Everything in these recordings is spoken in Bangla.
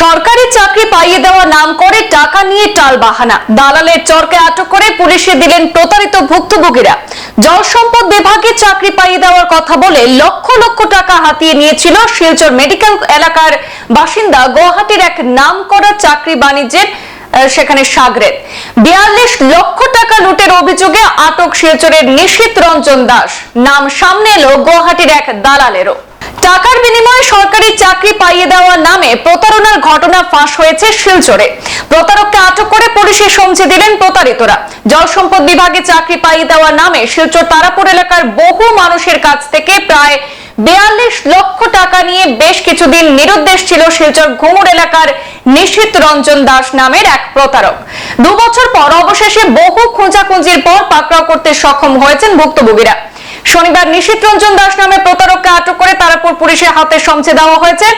সরকারি চাকরি পাইয়ে দেওয়া নাম করে টাকা নিয়ে টাল বাহানা দালালের চরকে আটক করে পুলিশে দিলেন প্রতারিত ভুক্তভোগীরা। জল সম্পদ বিভাগে চাকরি পাইয়ে দেওয়ার কথা বলে লক্ষ লক্ষ টাকা হাতিয়ে নিয়েছিল শিলচর মেডিকেল এলাকার বাসিন্দা। গুয়াহাটির এক নাম করা চাকরি বাণিজ্যের সেখানে সাগরের বিয়াল্লিশ লক্ষ টাকা লুটের অভিযোগে আটক শিলচরের নিশীত রঞ্জন দাস। নাম সামনে এলো গুয়াহাটির এক দালালেরও। টাকার বিনিময়ে সরকারি চাকরি পাইয়ে দেওয়ার নামে প্রতারণার ঘটনা ফাঁস হয়েছে শিলচরে। প্রতারককে আটক করে পুলিশে সমঝে দিলেন প্রতারিতরা। জল সম্পদ বিভাগে চাকরি পাইয়ে দেওয়ার নামে শিলচর তারাপুর এলাকার বহু মানুষের কাছ থেকে প্রায় বিয়াল্লিশ লক্ষ টাকা নিয়ে বেশ কিছুদিন নিরুদ্দেশ ছিল শিলচর ঘুমুর এলাকার নিশীত রঞ্জন দাস নামের এক প্রতারক। দু বছর পর অবশেষে বহু খোঁজাখুঁজির পর পাকড়াও করতে সক্ষম হয়েছেন ভুক্তভোগীরা। শনিবার নিশীত রঞ্জন দাস নামে প্রতারককে আটক করে তারাপুর পুলিশের হাতে সমঝে দেওয়া হয়েছে।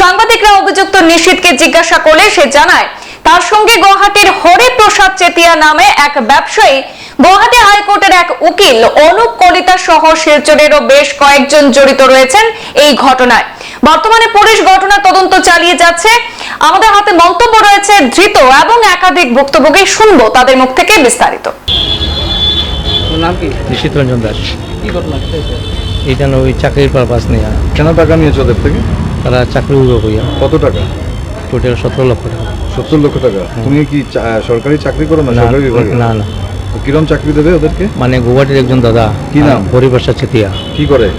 সাংবাদিকরা অভিযুক্ত নিশীতকে জিজ্ঞাসা করলে সে জানায়, তার সঙ্গে গুয়াহাটির হরিপ্রসাদ চেতিয়া নামে এক ব্যবসায়ী গুয়াহাটি হাইকোর্টের এক উকিল অনুপ কলিতা সহ শিলচরেরও বেশ কয়েকজন জড়িত রয়েছেন এই ঘটনায়। বর্তমানে পুলিশ ঘটনা তদন্ত চালিয়ে যাচ্ছে। আমাদের হাতে মন্তব্য রয়েছে ধৃত এবং একাধিক ভুক্তভোগী। শুনব তাদের মুখ থেকে বিস্তারিত। তোর নাম কি? নিশীত রঞ্জন দাস। কি ঘটনা ঘটেছে? ওই চাকরির পারপাস নিয়ে। কেন টাকা নিয়েছে ওদের থেকে? তারা চাকরি হইয়া কত টাকা? টোটাল সতেরো লক্ষ টাকা। সত্তর লক্ষ টাকা? তুমি কি চা- সরকারি চাকরি করো না না সরকারি না না কিরম চাকরি দেবে ওদেরকে? মানে গুয়াহাটির একজন দাদা কি নাম? হরিপ্রসাদ চেতিয়া। কি করে?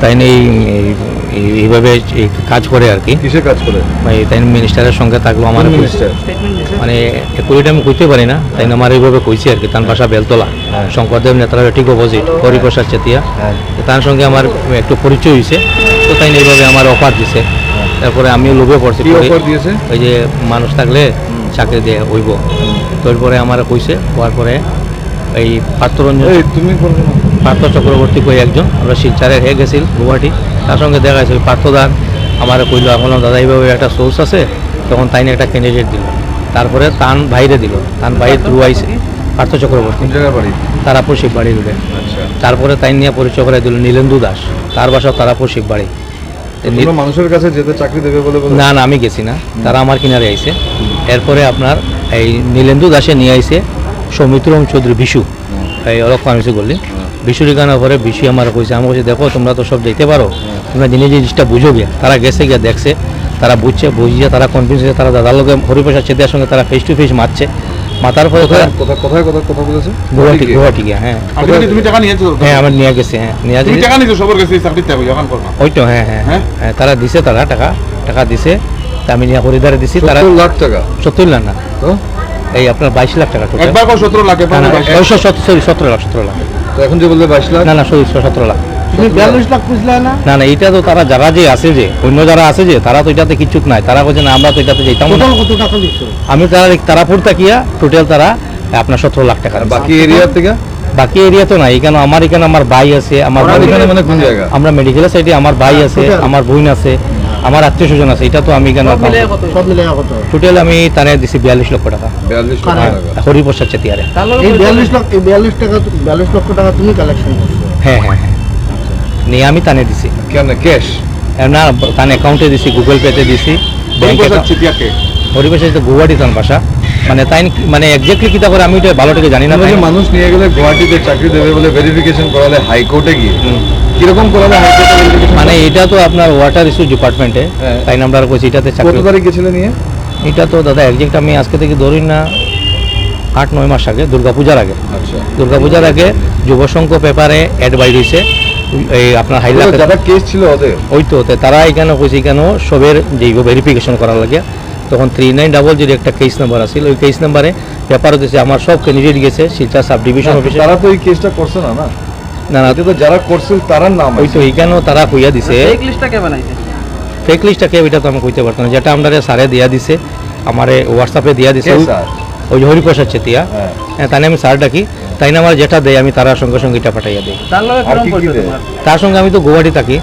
তাই এই- এইভাবে এই কাজ করে আর কি। কিসে কাজ করে? মানে তাই মিনিস্টারের সঙ্গে থাকল আমার মিনিস্টার মানে একুরিটা আমি কইতে পারি না তাই আমার এইভাবে কইছে আর কি তার ভাষা বেলতলা। হ্যাঁ। শঙ্করদেব নেতারা ঠিক অপোজিট হরিপ্রসাদ চেতিয়া। হ্যাঁ। তার সঙ্গে আমার একটু পরিচয় হয়েছে তো তাই এইভাবে আমার অফার দিছে। তারপরে আমিও লোভে পড়ছি অফার দিয়েছে? ওই যে মানুষ থাকলে চাকরি দিয়ে হইব। তারপরে আমার কইছে হওয়ার পরে এই পাত্ররঞ্জন তুমি করবে না পার্থ চক্রবর্তী কই একজন? আমরা শিলচারে হয়ে গেছিল গুয়াহাটি। তার সঙ্গে দেখা গেছে ওই পার্থদার। আমার কইলো এখন দাদা এইভাবে একটা সোর্স আছে। তখন তাইনে একটা ক্যান্ডিডেট দিল। তারপরে তান বাইরে দিল। তান বাইরে থ্রু আইসে পার্থ চক্রবর্তী। তারাপুর শিববাড়ি রুটে আচ্ছা। তারপরে তাই নিয়ে পরিচয় করে দিল নীলেন্দু দাস। তার বাসা তারাপুর শিববাড়ি। মানুষের কাছে যেতে চাকরি দেবে বলে না না আমি গেছি না। তারা আমার কিনারে আইছে। এরপরে আপনার এই নীলেন্দু দাসে নিয়ে আইছে সৌমিত্রম চৌধুরী বিশু এই অলক আমি বললি। বিশুর গানের পরে বিশু আমার কইছে আমি কইছি দেখো তোমরা তো সব দেখতে পারো। তোমরা জিনিস জিনিসটা বুঝো গিয়া। তারা গেছে গিয়া দেখছে তারা বুঝছে বুঝিয়ে তারা কনফিউজ হয়েছে তারা দাদার লোকে হরিপ্রসাদ চেতিয়ার সঙ্গে তারা ফেস টু ফেস মারছে। মাতার পরে কোথায় কোথায় কোথায় কথা কথা বলেছে? গুয়াহাটি গুয়াহাটি গিয়া? হ্যাঁ। তুমি টাকা নিয়েছো হ্যাঁ আমার নিয়ে গেছে হ্যাঁ নিয়ে গেছে। টাকা নিয়েছো সবার কাছে চাকরি চাকরি এখন করবা। ওই তো হ্যাঁ হ্যাঁ হ্যাঁ? হ্যাঁ তারা দিছে তারা টাকা টাকা দিছে আমি নিয়ে হরিদারে দিছি তারা সত্তর লাখ টাকা। সত্তর লাখ না। তো এই আপনার বাইশ লাখ টাকা টোটাল। একবার কর সতেরো লাখ এবার বাইশ লাখ। সরি সতেরো লাখ সতেরো লাখ। তো এখন যে বললে বাইশ লাখ? না না সতেরো লাখ। তুমি বিয়াল্লিশ লাখ বুঝলে না? না না এটা তো তারা যারা যে আছে যে অন্য যারা আছে যে তারা তো এটাতে কিচ্ছুক নাই। তারা বলছে না আমরা তো এটাতে যেতাম টোটাল কত টাকা দিচ্ছ? আমি তারা তারাপুর তাকিয়া টোটাল তারা আপনার সতেরো লাখ টাকা বাকি এরিয়া থেকে? বাকি এরিয়া তো নাই। এখানে আমার এখানে আমার ভাই আছে আমার এখানে মানে আমরা মেডিকেল সাইডে আমার ভাই আছে আমার বোন আছে। আমার আত্মীয় স্বজন আছে এটা তো আমি কেন সব মিলে কত? টোটাল আমি তারে দিছি বিয়াল্লিশ লক্ষ টাকা। বিয়াল্লিশ লক্ষ হ্যাঁ। টাকা। হরিপ্রসাদ চেতিয়ারে। এই বিয়াল্লিশ লাখ বিয়াল্লিশ টাকা বিয়াল্লিশ লক্ষ টাকা তুমি কালেকশন করছ? হ্যাঁ হ্যাঁ হ্যাঁ। নিয়ে আমি তানে দিছি। কেন? ক্যাশ না তানে অ্যাকাউন্টে দিছি গুগল পেতে দিছি। ব্যাংক হরিপ্রসাদ চেতিয়াকে হরিপ্রসাদ তো গুয়াহাটি তান ভাষা মানে তাই মানে এক্স্যাক্টলি কিতা করে আমি ওটা ভালো থেকে জানি না মানে মানুষ নিয়ে গেলে গুয়াহাটিতে চাকরি দেবে বলে ভেরিফিকেশন করালে হাইকোর্টে গিয়ে কীরকম করালে হাইকোর্টে মানে এটা তো আপনার ওয়াটার ইস্যু ডিপার্টমেন্টে। তাই আমরা কইছি এটাতে চাকরি তারিখ গেছিলে নিয়ে? এটা তো দাদা একজ্যাক্ট আমি আজকে থেকে ধরি না আট নয় মাস আগে দুর্গাপূজার আগে। আচ্ছা। দুর্গাপূজার আগে যুব সংঘ পেপারে অ্যাড বাইর হয়েছে এই আপনার হাইলা ওদের যারা কেস ছিল ওদের? ওই তো তে তারা এখানে কইছে কেন সবের যে ভেরিফিকেশন করার লাগে তখন থ্রি নাইন ডাবল জিরো একটা কেস নাম্বার আছিল ওই কেস নাম্বারে পেপার দিয়েছে আমার সব ক্যান্ডিডেট গেছে শিলচর সাব ডিভিশন অফিসে তারা তো এই কেসটা করছে না না। না না। তো যারা করছে তারার নাম ওই তো এইখানেও তারা কইয়া দিছে। এই লিস্টটা কে বানাইছে? ফেক লিস্টটা কে এটা তো আমি কইতে পারতাম যেটা আমরা সারে দিয়া দিছে আমারে হোয়াটসঅ্যাপে দিয়া দিছে ওই- স্যার? ওই হরিপ্রসাদ চেতিয়া। হ্যাঁ। হ্যাঁ তাই আমি স্যার ডাকি তাই না আমার যেটা দেয় আমি তার সঙ্গে সঙ্গে এটা পাঠাইয়া দিই। তার সঙ্গে আমি তো গুয়াহাটি থাকি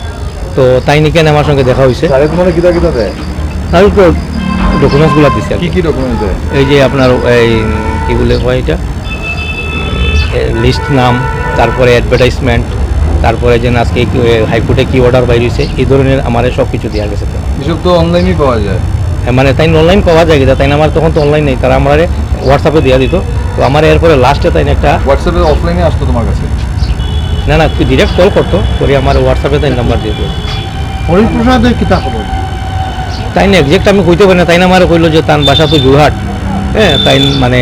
তো তাই নিকে আমার সঙ্গে দেখা হয়েছে স্যারে তোমার কিতা কিতা দেয়? আমি তো ডকুমেন্টসগুলো আর কি কি। দেয়? এই যে আপনার এই কি বলে হয় এটা? লিস্ট নাম তারপরে অ্যাডভার্টাইজমেন্ট তারপরে যে আজকে হাইকোর্টে কি অর্ডার বাইর হয়েছে এই ধরনের আমার সব কিছু দেওয়া গেছে তো। এসব তো অনলাইনই পাওয়া যায়। মানে তাই অনলাইন পাওয়া যায় তাই আমার তখন তো অনলাইন নেই তারা আমার হোয়াটসঅ্যাপে দিয়ে দিত। তো আমার এরপরে লাস্টে তাই একটা হোয়াটসঅ্যাপে অফলাইনে আসতো তোমার কাছে? না না তুই ডিরেক্ট কল করতো করে আমার হোয়াটসঅ্যাপে তাই নাম্বার দিয়ে দিত হরিপ্রসাদের কিতা খবর তাই না? এক্সাক্ট আমি কইতে পারি না তাই না আমার কইলো যে তার বাসা তো যোরহাট হ্যাঁ তাই মানে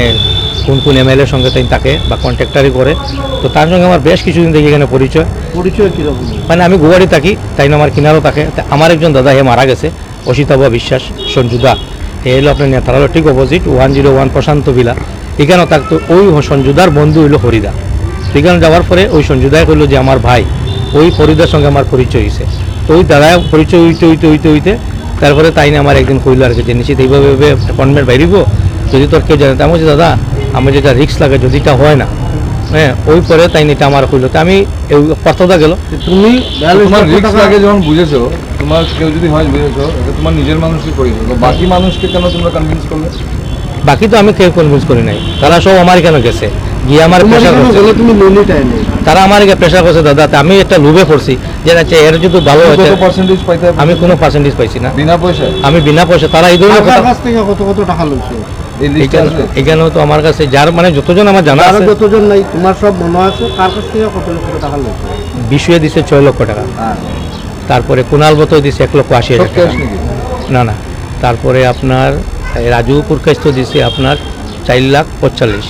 কোন কোন এম এর সঙ্গে তাই তাকে বা কন্ট্রাক্টারই করে। তো তার সঙ্গে আমার বেশ কিছুদিন থেকে এখানে পরিচয়। পরিচয় কীরকম? মানে আমি গুয়াহাটি থাকি তাই না আমার কিনারও থাকে। আমার একজন দাদা হে মারা গেছে অসিতাবা বিশ্বাস সঞ্জুদা এ হলো আপনার নেতারালো ঠিক opposite one zero one Prashanta villa. এখানেও থাকতো ওই সঞ্জুদার বন্ধু হইল হরিদা। সেখানে যাওয়ার পরে ওই সঞ্জুদায় কইলো যে আমার ভাই ওই হরিদার সঙ্গে আমার পরিচয় হয়েছে তো ওই দাদা পরিচয় হইতে হইতে হইতে হইতে তারপরে তাই না আমার একদিন কইলো আর কি যে নিশ্চিত এইভাবে এইভাবে অ্যাপয়েন্টমেন্ট বাইরিব যদি তোর কেউ জানে আমি বলছি দাদা আমার যেটা রিক্স লাগে যদি এটা হয় না। হ্যাঁ ওই পরে তাই এটা আমার কইলো। তো আমি এই কথাটা গেল। তুমি তোমার লক্ষ লাগে যখন বুঝেছ তোমার কেউ যদি হয় বুঝেছ এটা তোমার নিজের মানুষই করেছ তো বাকি মানুষকে কেন তোমরা কনভিন্স করলে? বাকি তো আমি কেউ কনভিন্স করি নাই। তারা সব আমার কেন গেছে? গিয়ে আমার প্রেশার করছে। তুমি লোনই তারা আমার প্রেশার করছে দাদা তা আমি একটা লুবে পড়ছি যে না এর যদি ভালো হবে? আমি কোনো পার্সেন্টেজ পাইছি না। বিনা পয়সায়? আমি বিনা পয়সা তারা এই ধরনের কথা কাছ থেকে কত কত টাকা লইছো? এই লিস্টে এখানে- আছে? এখানেও তো আমার কাছে যার মানে যতজন আমার জানা আছে যতজন নাই তোমার সব মনে আছে? কার কাছ থেকে কত লক্ষ টাকা লইছো? বিষয়ে দিছে ছয় লক্ষ টাকা। হ্যাঁ। তারপরে কুণাল বতো দিছে এক লক্ষ আশি হাজার টাকা। না না। তারপরে আপনার রাজু পুরকাইস্ত দিছে আপনার চার লাখ পঁয়তাল্লিশ।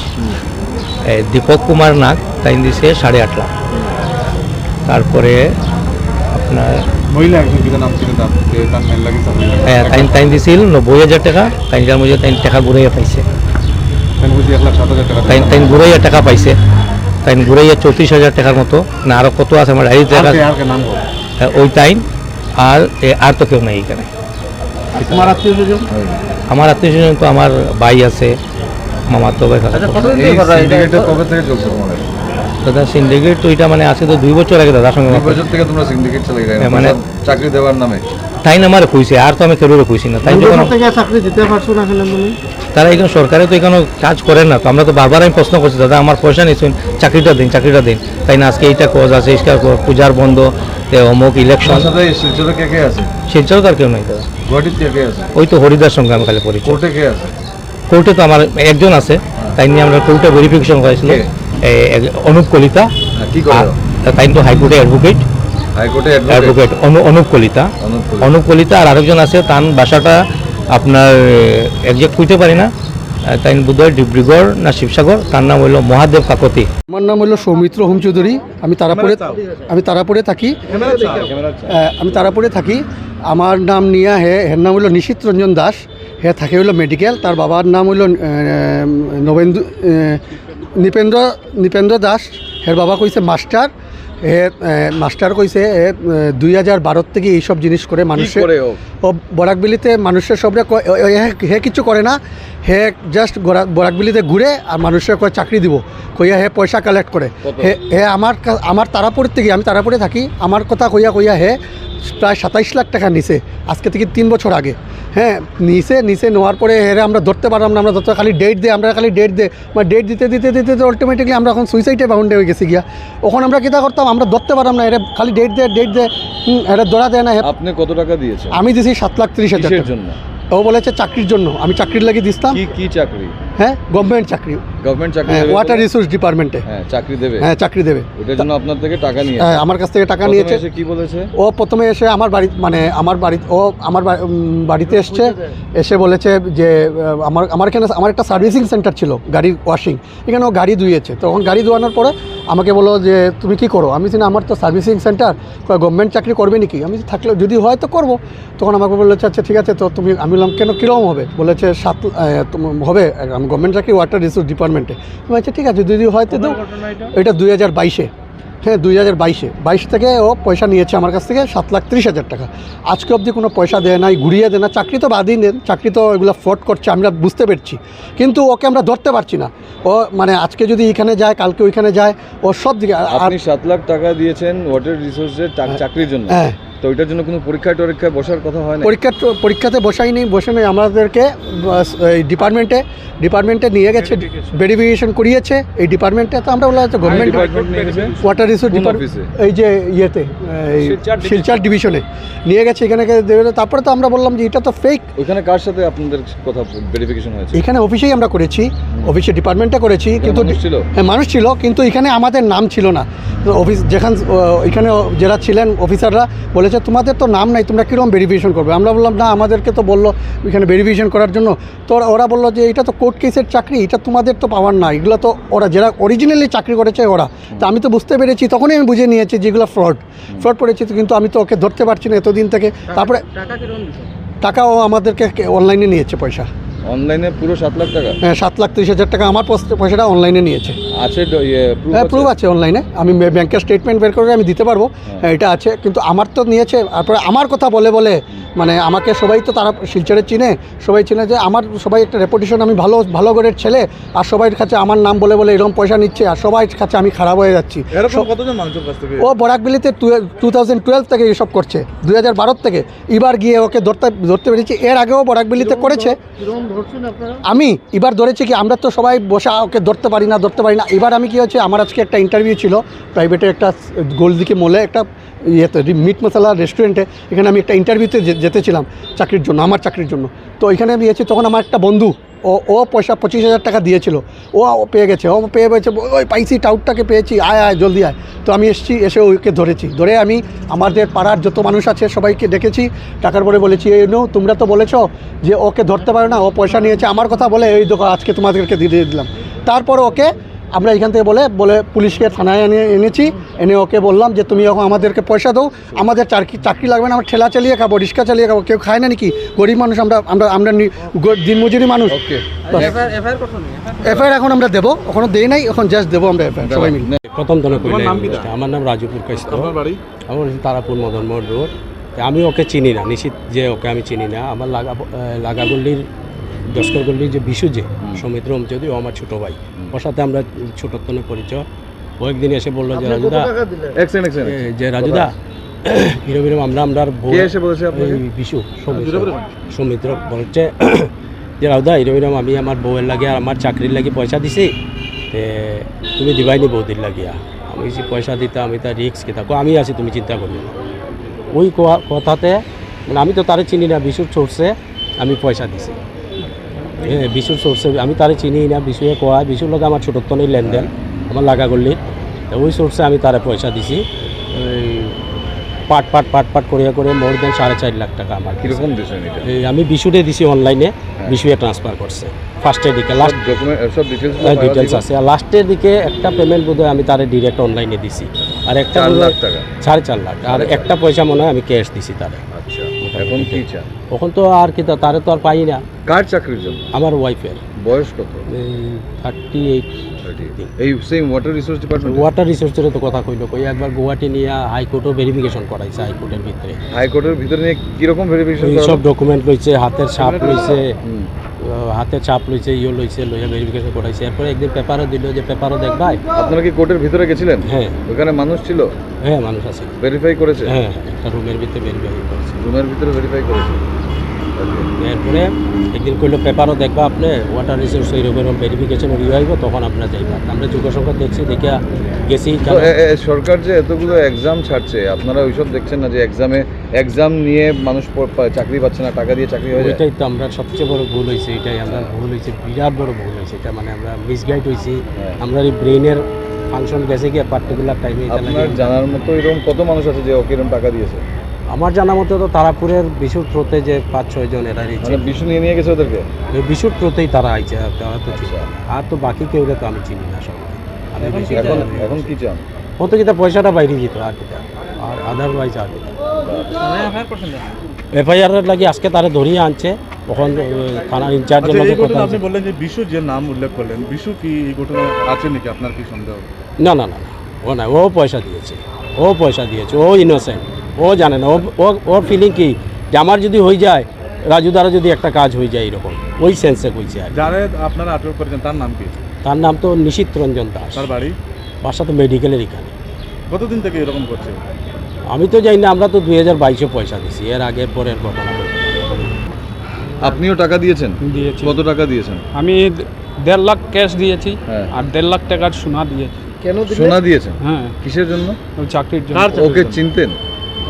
দীপক কুমার নাগ তাই দিছে সাড়ে আট লাখ। তারপরে আপনার মহিলা নাম ছিল? হ্যাঁ, তাইন তাইন দিছিল নব্বই হাজার টাকা তাইন যার মধ্যে তাইন টাকা ঘুরাইয়া পাইছে। তাই তাইন ঘুরাইয়া টাকা পাইছে। তাইন ঘুরাইয়া চৌত্রিশ হাজার টাকার মতো না আরও কত আছে আমার ডায়েরি টাকা আর আর নাম ওই টাইম আর আর তো কেউ নেই এখানে। তোমার আত্মীয় স্বজন? আমার আত্মীয় স্বজন তো আমার ভাই আছে মামার তো ভাই সিন্ডিকেটটা কবে থেকে চলছে তোমাদের দাদা সিন্ডিকেট তো এটা মানে আছে তো দুই বছর আগে দাদার সঙ্গে দুই বছর থেকে তোমরা সিন্ডিকেট চালাই মানে- চাকরি দেওয়ার নামে। তাই না আমার কইছে আর তো আমি কেউরে কইছি না। তাই যখন চাকরি দিতে পারছ না কেন তুমি তারা এখানে সরকারে তো এখানে কাজ করেন না তো আমরা তো বারবার আমি প্রশ্ন করছি দাদা আমার পয়সা নিচ্ছেন চাকরিটা দিন চাকরিটা দিন। তাই না আজকে এইটা কোজ আছে ইস্কার পূজার বন্ধ অমুক ইলেকশন শিলচরে কে কে আছে? শিলচরও তার কেউ নেই দাদা। ওই তো হরিদার সঙ্গে আমি খালি পরিচয়। কোর্টে কে আছে? কোর্টে তো আমার একজন আছে তাই নিয়ে আমরা কোর্টে ভেরিফিকেশন করেছিল অনুপ কলিতা। হ্যাঁ, কি করে? আর তাই তো হাইকোর্টে অ্যাডভোকেট হাইকোর্টে অ্যাডভোকেট অ্যাডভোকেট অনুপ কলিতা। অনুপ কলিতা। অনুপ কলিতা আর আরেকজন আছে তার বাসাটা আপনার একজ্যাক্ট কইতে পারি না। তাই বোধহয় ডিব্রুগড় না শিবসাগর তার নাম হইল মহাদেব কাকতি। আমার নাম হলো সৌমিত্র হোম চৌধুরী আমি তারাপুরে আমি তারাপুরে থাকি। আমি তারাপুরে থাকি। আমার নাম নিয়া হে হের নাম হলো নিশিত রঞ্জন দাস। হে থাকে হলো মেডিকেল তার বাবার নাম হলো আহ, নবেন্দু নিপেন্দ্র নিপেন্দ্র দাস। হের বাবা কইছে মাস্টার। হে মাস্টার কইছে হে দুই হাজার বারোর থেকে এইসব জিনিস করে মানুষের ও? বরাকবিলিতে মানুষের সবরে হে- কিছু করে না। হে জাস্ট বরাকবিলিতে ঘুরে আর মানুষের কয় চাকরি দিব। কইয়া হে পয়সা কালেক্ট করে। হে হে আমার আমার তারাপুর থেকে আমি তারাপুরে থাকি। আমার কথা কইয়া কইয়া হে প্রায় সাতাইশ লাখ টাকা নিছে। আজকে থেকে তিন বছর আগে। হ্যাঁ নিচে নিচে নেওয়ার পরে হেরে আমরা ধরতে পারলাম না আমরা ধরতে খালি ডেট দে আমরা খালি ডেট দে মানে ডেট দিতে দিতে দিতে দিতে অল্টিমেটিকলি আমরা এখন সুইসাইডে বাউন্ডে হয়ে গেছি গিয়া। ওখানে আমরা কিতা করতাম আমরা ধরতে পারলাম না এরা খালি ডেট দে ডেট দে এটা ধরা দেয় না আপনি কত টাকা দিয়েছেন? আমি দিয়েছি সাত লাখ তিরিশ হাজার জন্য? ও বলেছে চাকরির জন্য। আমি চাকরির লাগিয়ে দিতাম কি কি চাকরি? হ্যাঁ গভর্নমেন্ট চাকরি। গভর্নমেন্ট চাকরি হ্যাঁ ওয়াটার রিসোর্স ডিপার্টমেন্টে হ্যাঁ চাকরি দেবে। হ্যাঁ চাকরি দেবে। ওটার জন্য আপনার থেকে টাকা নিয়ে হ্যাঁ আমার কাছ থেকে টাকা নিয়েছে। কি বলেছে? ও প্রথমে এসে আমার বাড়ি মানে আমার বাড়ি ও আমার বাড়িতে এসছে। এসে বলেছে যে আমার আমার এখানে আমার একটা সার্ভিসিং সেন্টার ছিল গাড়ির ওয়াশিং এখানে ও গাড়ি ধুয়েছে। তখন গাড়ি ধোয়ানোর পরে আমাকে বলো যে তুমি কি করো? আমি না আমার তো সার্ভিসিং সেন্টার গভর্নমেন্ট চাকরি করবে নাকি? আমি থাকলে যদি হয় তো করব। তখন আমাকে বলেছে আচ্ছা ঠিক আছে তো তুমি আমি বললাম কেন কীরকম হবে? বলেছে সাত হবে গভর্নমেন্ট চাকরি ওয়াটার রিসোর্স ডিপার্টমেন্টে আচ্ছা ঠিক আছে যদি হয় তো এটা দুই হাজার বাইশে। হ্যাঁ দুই হাজার বাইশে। বাইশ থেকে ও পয়সা নিয়েছে আমার কাছ থেকে সাত লাখ ত্রিশ হাজার টাকা। আজকে অবধি কোনো পয়সা দেয় নাই ঘুরিয়ে দেয় না চাকরি তো বাদই নেন চাকরি তো এগুলো ফ্রড করছে আমরা বুঝতে পারছি। কিন্তু ওকে আমরা ধরতে পারছি না। ও মানে আজকে যদি এখানে যায় কালকে ওইখানে যায় ও সব দিকে আপনি সাত লাখ টাকা দিয়েছেন ওয়াটার রিসোর্সের চাকরির জন্য। হ্যাঁ। তো ওইটার জন্য কোনো পরীক্ষায় টরীক্ষায় বসার কথা হয় না পরীক্ষা পরীক্ষাতে বসাই নেই বসে নেই। আমাদেরকে এই ডিপার্টমেন্টে ডিপার্টমেন্টে নিয়ে গেছে ভেরিফিকেশন করিয়েছে। এই ডিপার্টমেন্টে তো আমরা বলা হচ্ছে গভর্নমেন্ট ওয়াটার রিসোর্স ডিপার্টমেন্ট এই যে ইয়েতে শিলচার ডিভিশনে নিয়ে গেছে এখানে তারপরে তো আমরা বললাম যে এটা তো ফেক ওইখানে কার সাথে আপনাদের কথা ভেরিফিকেশন হয়েছে? এখানে অফিসেই আমরা করেছি অফিসে ডিপার্টমেন্টে করেছি কিন্তু মানুষ ছিল? হ্যাঁ মানুষ ছিল কিন্তু এখানে আমাদের নাম ছিল না। অফিস যেখান এখানে যারা ছিলেন অফিসাররা বলেছে তোমাদের তো নাম নাই তোমরা কীরকম ভেরিফিকেশন করবে? আমরা বললাম না আমাদেরকে তো বলল এখানে ভেরিফিকেশন করার জন্য। তো ওরা- ওরা বলল যে এটা তো কোর্ট কেসের চাকরি এটা তোমাদের তো পাওয়ার না এগুলো তো ওরা যারা অরিজিনালি চাকরি করেছে ওরা। তো আমি তো বুঝতে পেরেছি তখনই আমি বুঝে নিয়েছি যেগুলো ফ্রড ফ্রড করেছি তো কিন্তু আমি তো ওকে ধরতে পারছি না এতদিন থেকে। তারপরে টাকা ও আমাদেরকে অনলাইনে নিয়েছে পয়সা। অনলাইনে পুরো সাত লাখ টাকা? হ্যাঁ সাত লাখ তিরিশ হাজার টাকা আমার পয়সা- পয়সাটা অনলাইনে নিয়েছে। আছে ইয়ে, হ্যাঁ প্রুফ আছে অনলাইনে আমি ব্য- ব্যাংকের স্টেটমেন্ট বের করে আমি দিতে পারব। হ্যাঁ, এটা আছে কিন্তু আমার তো নিয়েছে তারপরে আমার কথা বলে বলে। মানে আমাকে সবাই তো তারা শিলচরে চিনে সবাই চিনে যে আমার সবাই একটা রেপুটেশন আমি ভালো ভালো ঘরের ছেলে আর সবাই কাছে আমার নাম বলে বলে এরকম পয়সা নিচ্ছে আর সবাই কাছে আমি খারাপ হয়ে যাচ্ছি। ও বরাকবিলিতে টু থাউজেন্ড টুয়েলভ থেকে এসব করছে দুই হাজার বারো থেকে। এবার গিয়ে ওকে ধরতে ধরতে পেরেছি। এর আগেও বরাকবিলিতে করেছে। কীরকম ধরছেন আপনারা? আমি এবার ধরেছি কি আমরা তো সবাই বসে ওকে ধরতে পারি না ধরতে পারি না। এবার আমি কি হচ্ছে, আমার আজকে একটা ইন্টারভিউ ছিল প্রাইভেটে একটা গোলদিকে মোলে একটা ইয়েতে মিট মশলা রেস্টুরেন্টে এখানে আমি একটা ইন্টারভিউতে যেতেছিলাম চাকরির জন্য, আমার চাকরির জন্য। তো এখানে আমি গেছি তখন আমার একটা বন্ধু, ও ও পয়সা পঁচিশ হাজার টাকা দিয়েছিল, ও পেয়ে গেছে, ও পেয়ে গেছে ওই পাইছি টাউটটাকে পেয়েছি, আয় আয়, জলদি আয়। তো আমি এসেছি, এসে ওকে ধরেছি, ধরে আমি আমাদের পাড়ার যত মানুষ আছে সবাইকে ডেকেছি, টাকার পরে বলেছি, এই নো, তোমরা তো বলেছ যে ওকে ধরতে পারো না, ও পয়সা নিয়েছে, আমার কথা বলে, এই দেখো, আজকে তোমাদেরকে দিয়ে দিলাম। তারপর ওকে আমরা এখান থেকে বলে বলে পুলিশকে থানায় এনে এনেছি। এনে ওকে বললাম যে তুমি এখন আমাদেরকে পয়সা দাও। আমাদের চাকরি চাকরি লাগবে না আমরা ঠেলা চালিয়ে খাব রিক্সা চালিয়ে খাব। কেউ খায় না নাকি? গরিব মানুষ আমরা আমরা আমরা দিনমজুরি মানুষ। এফআইআর এখন আমরা দেবো। এখনও দেই নাই এখন জাস্ট দেবো আমরা এফআইআর সবাই মিলে। প্রথম? আমার নাম রাজুপুর আমার তারাপুর মদন মোড় রোড। আমি ওকে চিনি না নিশ্চিত যে ওকে আমি চিনি না। আমার লাগা লাগাগল্লির দশকর গল্লির যে বিশু যে সৌমিত্র যদি ও আমার ছোটো ভাই। ওর সাথে আমরা ছোটোত্তনে পরিচয়। ও একদিন এসে বলল যে রাজুদা যে রাজুদা এরম এরম আমরা আমরা বিশু সৌমিত্র। সৌমিত্র বলছে যে রাজুদা এরম এরম আমি আমার বউয়ের লাগে আর আমার চাকরির লাগে পয়সা দিছি। তে তুমি দিবাইনি বৌদির লাগিয়া আমি যে পয়সা দিতে আমি তার রিক্স কে থাকো আমি আছি তুমি চিন্তা করবে না। ওই কথাতে মানে আমি তো তারে চিনি না বিশুর সোর্সে আমি পয়সা দিছি। বিশুর সোর্সে আমি তারে চিনি না বিশুয়ে কোয়া বিশুর লগে আমার ছোটোত্তনের লেনদেন আমার লাগা গল্লির ওই সোর্সে আমি তারে পয়সা দিছি। ওই পাট পাট পাট পাট করিয়া করে মোর দেন সাড়ে চার লাখ টাকা আমার। কীরকম এই আমি বিশুরে দিছি অনলাইনে বিশুয়ে ট্রান্সফার করছে। ফার্স্টের দিকে লাস্ট সব ডিটেলস আছে। আর লাস্টের দিকে একটা পেমেন্ট বোধহয় আমি তারে ডিরেক্ট অনলাইনে দিছি। আর একটা লাখ টাকা। সাড়ে চার লাখ। আর একটা পয়সা মনে হয় আমি ক্যাশ দিছি তারে। এখন কি চান? তখন তো আর কি তারে তো আর পাই না। কার চাকরির জন্য? আমার ওয়াইফের বয়স কত? থার্টি এইট এই same water resource department water রিসোর্সের তো কথা কইলো কই একবার গুয়াহাটি নিয়ে হাইকোর্টও ভেরিফিকেশন করাইছে হাইকোর্টের ভিতরে। হাইকোর্টের ভিতরে নিয়ে কীরকম ভেরিফিকেশন সব ডকুমেন্ট লইছে হাতের ছাপ লইছে। হুম। চাপ লইছে ইয়ে লইছে লইয়া ভেরিফিকেশন করাইছে। এরপরে একদিন পেপারও দিল যে পেপারও দেখবাই আপনারা কি কোর্টের ভিতরে গেছিলেন? হ্যাঁ। ওখানে মানুষ ছিল? হ্যাঁ মানুষ আছে। ভেরিফাই করেছে? হ্যাঁ একটা রুমের ভিতরে ভেরিফাই করেছে। রুমের ভিতরে ভেরিফাই করেছে. এরপরে একদিন কইলো পেপারও দেখবা আপনি ওয়াটার রিসোর্স এইরকম ভেরিফিকেশন ইয়ে হইব তখন আপনার যাইবা। আমরা যুগসংখ্যা দেখছি দেখিয়া গেছি সরকার যে এতগুলো এক্সাম ছাড়ছে আপনারা ওইসব দেখছেন না যে এক্সামে এক্সাম নিয়ে মানুষ চাকরি পাচ্ছে না টাকা দিয়ে চাকরি হয়ে ওইটাই তো আমরা সবচেয়ে বড় ভুল হয়েছে এটাই আমরা ভুল হয়েছে বিরাট বড় ভুল হয়েছে এটা মানে আমরা মিসগাইড হয়েছি হ্যাঁ। আমরা এই ব্রেনের ফাংশন গেছে গিয়ে পার্টিকুলার টাইমে আপনার জানার মতো এরকম কত মানুষ আছে যে ওকে এরকম টাকা দিয়েছে? আমার জানা মতে তো তারাপুরের বিশুর থ্রোতে যে পাঁচ ছয় জন এরা মানে রয়েছে বিষ্ণু নিয়ে নিয়ে গেছে ওদেরকে? ওই বিশুর থ্রোতেই তারা আইছে তারা তো চিনি না। আর তো বাকি কেউ তো আমি চিনি না সবাই। আমি বেশি এখন এখন কি চান? কত কিতা পয়সাটা বাইরে যেত আর কিতা আর আদারওয়াইজ আর এফআইআর লাগে আজকে তারা ধরিয়ে আনছে। তখন থানার আচ্ছা কথা আপনি বললেন যে বিশু যে নাম উল্লেখ করলেন বিশু কি এই ঘটনা আছে নাকি? আপনার কি সন্দেহ? না না না ও না ও পয়সা দিয়েছে। ও পয়সা দিয়েছে ও ইনোসেন্ট ও জানে না ও ও- ওর ফিলিং কি? যে আমার যদি হয়ে যায় রাজু দ্বারা যদি একটা কাজ হয়ে যায় এরকম ওই সেন্সে কইছে আর। যারা আপনারা আটক করেছেন তার নাম কি? তার নাম তো নিশিত রঞ্জন দাস। তার বাড়ি? বাসা তো মেডিকেলের এখানে। কতদিন থেকে এরকম করছে? আমি তো জানি না আমরা তো দুই হাজার বাইশে পয়সা দিছি এর আগের পরের ঘটনা আপনিও টাকা দিয়েছেন? দিয়েছি। কত টাকা দিয়েছেন? আমি দেড় লাখ ক্যাশ দিয়েছি হ্যাঁ। আর দেড় লাখ টাকার সোনা দিয়েছি। কেন সোনা দিয়েছেন? হ্যাঁ। কিসের জন্য? ওই চাকরির জন্য। ওকে চিনতেন?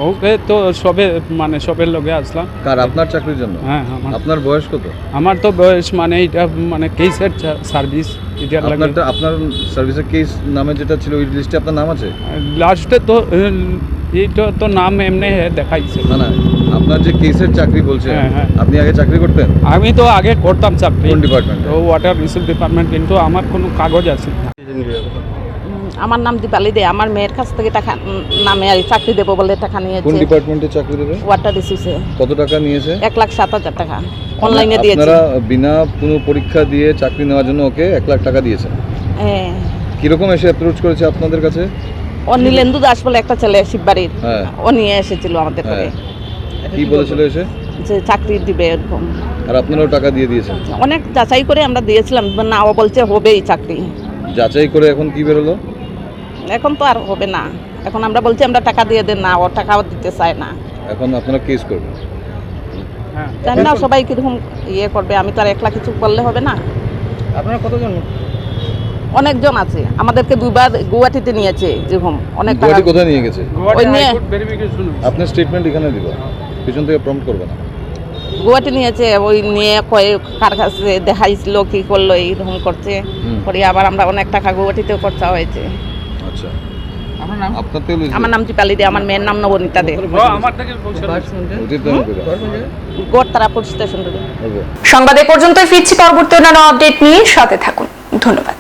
ওকে তো সবে মানে সবের লগে আসলাম। কার আপনার চাকরির জন্য? হ্যাঁ আমার। আপনার বয়স কত? আমার তো বয়স মানে এটা মানে কেসের সার্ভিস এটার লাগে। আপনারটা আপনার সার্ভিসের কেস নামে যেটা ছিল ওই লিস্টে আপনার নাম আছে? লাস্টে তো এইটা তো নাম এমনি দেখাইছে। না না আপনার যে কেসের চাকরি বলছেন হ্যাঁ, হ্যাঁ। আপনি আগে চাকরি করতেন? আমি তো আগে করতাম চাকরি। কোন ডিপার্টমেন্টে ও ওয়াটার রিসোর্স ডিপার্টমেন্ট কিন্তু আমার কোনো কাগজ আছে না। আমার নাম দীপালি দে আমার মেয়ের কাছ থেকে টাকা নামে আর চাকরি দেবো বলে টাকা নিয়েছে। কোন ডিপার্টমেন্টে চাকরি দেবে? ওয়াটার রিসোর্সে কত টাকা নিয়েছে? এক লাখ সাত হাজার টাকা। অনলাইনে দিয়েছে। আপনারা বিনা কোনো পরীক্ষা দিয়ে চাকরি নেওয়ার জন্য ওকে এক লাখ টাকা দিয়েছেন। হ্যাঁ। কীরকম এসে অ্যাপ্রোচ করেছে আপনাদের কাছে? ও নীলেন্দু দাস বলে একটা ছেলে শিববাড়ির। হ্যাঁ। ও নিয়ে এসেছিল আমাদের করে হ্যাঁ কি বলেছিল এসে? যে চাকরি দিবে এরকম। আর আপনারাও টাকা দিয়ে দিয়েছেন? অনেক যাচাই করে আমরা দিয়েছিলাম না ও বলছে হবেই চাকরি। যাচাই করে এখন কি বেরোলো? এখন তো আর হবে না। এখন আমরা বলছি আমরা টাকা দিয়ে দেন না ও টাকাও দিতে চায় না। এখন আপনারা কেস করবেন। হ্যাঁ। জানি না সবাই কীরকম ইয়ে করবে আমি তো আর একলা কিছু করলে হবে না। আপনারা কতজন? অনেকজন আছে আমাদেরকে দুইবার গুয়াহাটিতে নিয়েছে যেরকম অনেক গুয়াহাটি কোথায় নিয়ে গেছে? ওই নিয়ে- ভেরিফিকেশন আপনার স্টেটমেন্ট এখানে দিব। পিছন থেকে প্রম্পট করবে না। গুয়াহাটি নিয়েছে ওই নিয়ে কয়েক কার কাছে দেখাইছিল কি করল এইরকম করছে। করে আবার আমরা অনেক টাকা গুয়াহাটিতেও খরচা হয়েছে। আচ্ছা। আমার নাম? দে? আমার মেয়ের নাম নবনীতা দে। স্টেশন সংবাদ এ পর্যন্তই ফিরছি পরবর্তী অন্যান্য আপডেট নিয়ে। সাথে থাকুন। ধন্যবাদ।